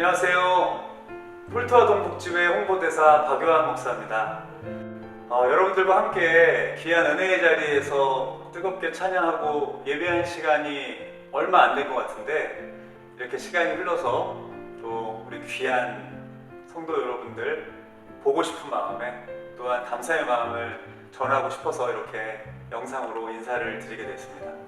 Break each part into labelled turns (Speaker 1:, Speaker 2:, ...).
Speaker 1: 안녕하세요. 폴트아동 복지회 홍보대사 박요한 목사입니다. 어, 여러분들과 함께 귀한 은혜의 자리에서 뜨겁게 찬양하고 예배한 시간이 얼마 안 된 것 같은데 이렇게 시간이 흘러서 또 우리 귀한 성도 여러분들 보고 싶은 마음에 또한 감사의 마음을 전하고 싶어서 이렇게 영상으로 인사를 드리게 됐습니다.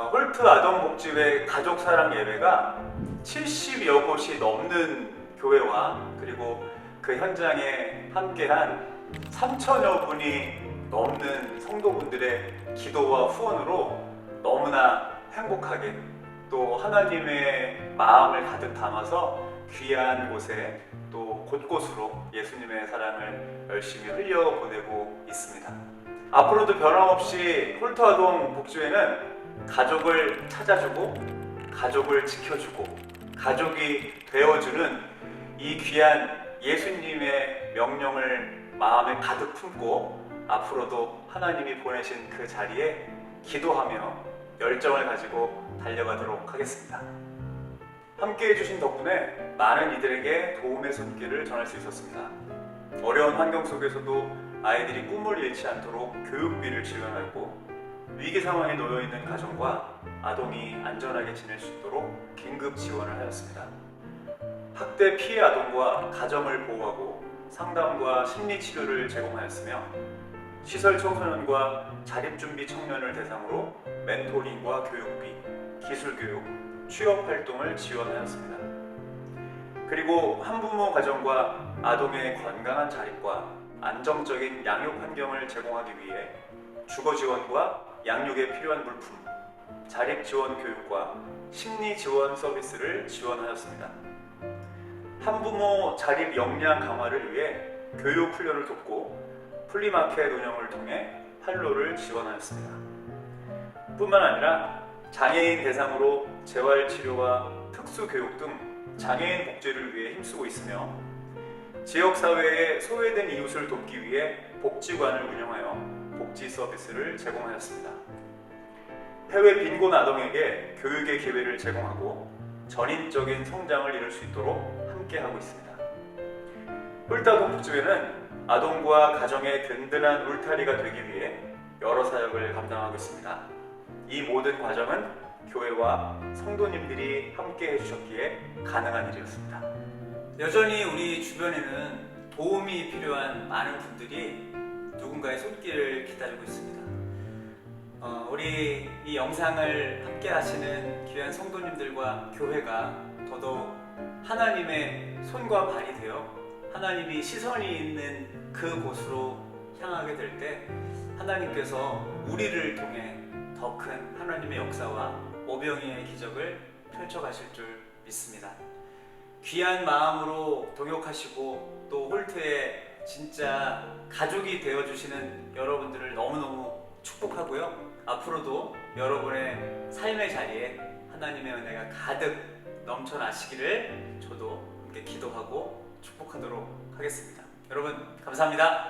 Speaker 1: 어, 홀트 아동 복지회 가족 사랑 예배가 70여 곳이 넘는 교회와 그리고 그 현장에 함께한 3천여 분이 넘는 성도분들의 기도와 후원으로 너무나 행복하게 또 하나님의 마음을 가득 담아서 귀한 곳에 또 곳곳으로 예수님의 사랑을 열심히 흘려보내고 있습니다. 앞으로도 변함없이 홀트아동 복지회는 가족을 찾아주고 가족을 지켜주고 가족이 되어주는 이 귀한 예수님의 명령을 마음에 가득 품고 앞으로도 하나님이 보내신 그 자리에 기도하며 열정을 가지고 달려가도록 하겠습니다. 함께 해주신 덕분에 많은 이들에게 도움의 손길을 전할 수 있었습니다. 어려운 환경 속에서도 아이들이 꿈을 잃지 않도록 교육비를 지원하고 위기 상황에 놓여 있는 가정과 아동이 안전하게 지낼 수 있도록 긴급 지원을 하였습니다. 학대 피해 아동과 가정을 보호하고 상담과 심리 치료를 제공하였으며 시설 청소년과 자립 준비 청년을 대상으로 멘토링과 교육비, 기술 교육, 취업 활동을 지원하였습니다. 그리고 한부모 가정과 아동의 건강한 자립과 안정적인 양육 환경을 제공하기 위해 주거 지원과 양육에 필요한 물품, 자립 지원 교육과 심리 지원 서비스를 지원하였습니다. 한부모 자립 역량 강화를 위해 교육 훈련을 돕고 플리마켓 운영을 통해 판로를 지원하였습니다. 뿐만 아니라 장애인 대상으로 재활 치료와 특수 교육 등 장애인 복지를 위해 힘쓰고 있으며 지역 사회의 소외된 이웃을 돕기 위해 복지관을 운영하여 복지 서비스를 제공하였습니다. 해외 빈곤 아동에게 교육의 기회를 제공하고 전인적인 성장을 이룰 수 있도록 함께하고 있습니다. 복지회는 아동과 가정의 든든한 울타리가 되기 위해 여러 사역을 감당하고 있습니다. 이 모든 과정은 교회와 성도님들이 함께 해주셨기에 가능한 일이었습니다. 여전히 우리 주변에는 도움이 필요한 많은 분들이 누군가의 손길을 기다리고 있습니다. 어, 우리 이 영상을 함께 하시는 귀한 성도님들과 교회가 더더욱 하나님의 손과 발이 되어 하나님이 시선이 있는 그 곳으로 향하게 될 때 하나님께서 우리를 통해 더 큰 하나님의 역사와 오병이의 기적을 펼쳐가실 줄 믿습니다. 귀한 마음으로 동역하시고 또 홀트에 진짜 가족이 되어주시는 여러분들을 너무너무 축복하고요. 앞으로도 여러분의 삶의 자리에 하나님의 은혜가 가득 넘쳐나시기를 저도 함께 기도하고 축복하도록 하겠습니다. 여러분 감사합니다.